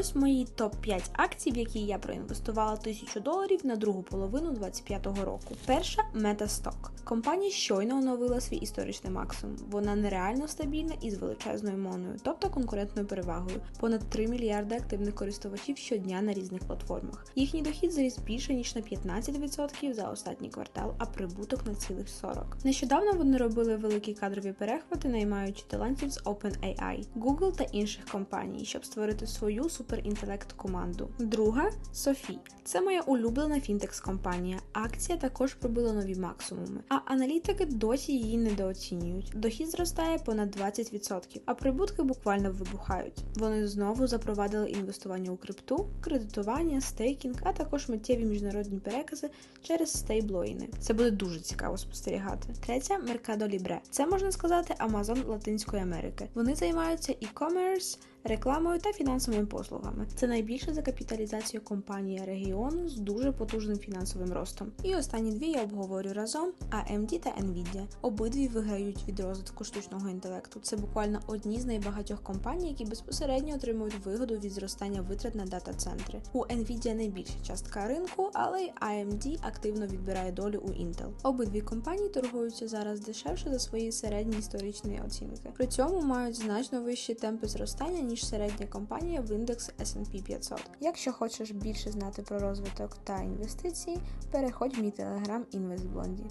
ось мої топ-5 акцій, в які я проінвестувала 1000 доларів на другу половину 2025 року. Перша Metastock. Компанія щойно оновила свій історичний максимум. Вона нереально стабільна і з величезною моною, тобто конкурентною перевагою. Понад 3 мільярди активних користувачів щодня на різних платформах. Їхній дохід зріс більше ніж на 15% за останній квартал, а прибуток на цілих 40%. Нещодавно вони робили великі кадрові перехвати, наймаючи талантів з OpenAI, Google та інших компаній, щоб створити свою суперінтелект команду. Друга Софі. Це моя улюблена фінтекс компанія. Акція також пробила нові максимуми, а аналітики досі її недооцінюють. Дохід зростає понад 20%, а прибутки буквально вибухають. Вони знову запровадили інвестування у крипту, кредитування, стейкінг, а також миттєві міжнародні перекази через стейблоїни. Це буде дуже цікаво спостерігати. Третя Mercado Libre. Це можна сказати Amazon Латинської Америки. Вони займаються e-commerce, рекламою та фінансовими послугами. Це найбільша за капіталізацією компанія регіону з дуже потужним фінансовим ростом. І останні дві я обговорю разом: AMD та Nvidia. Обидві виграють від розвитку штучного інтелекту. Це буквально одні з найбагатьох компаній, які безпосередньо отримують вигоду від зростання витрат на дата-центри. У Nvidia найбільша частка ринку, але й AMD активно відбирає долю у Intel. Обидві компанії торгуються зараз дешевше за свої середні історичні оцінки. При цьому мають значно вищі темпи зростання ніж середня компанія в індекс S&P 500. Якщо хочеш більше знати про розвиток та інвестиції, переходь в мій телеграм InvestBlondy.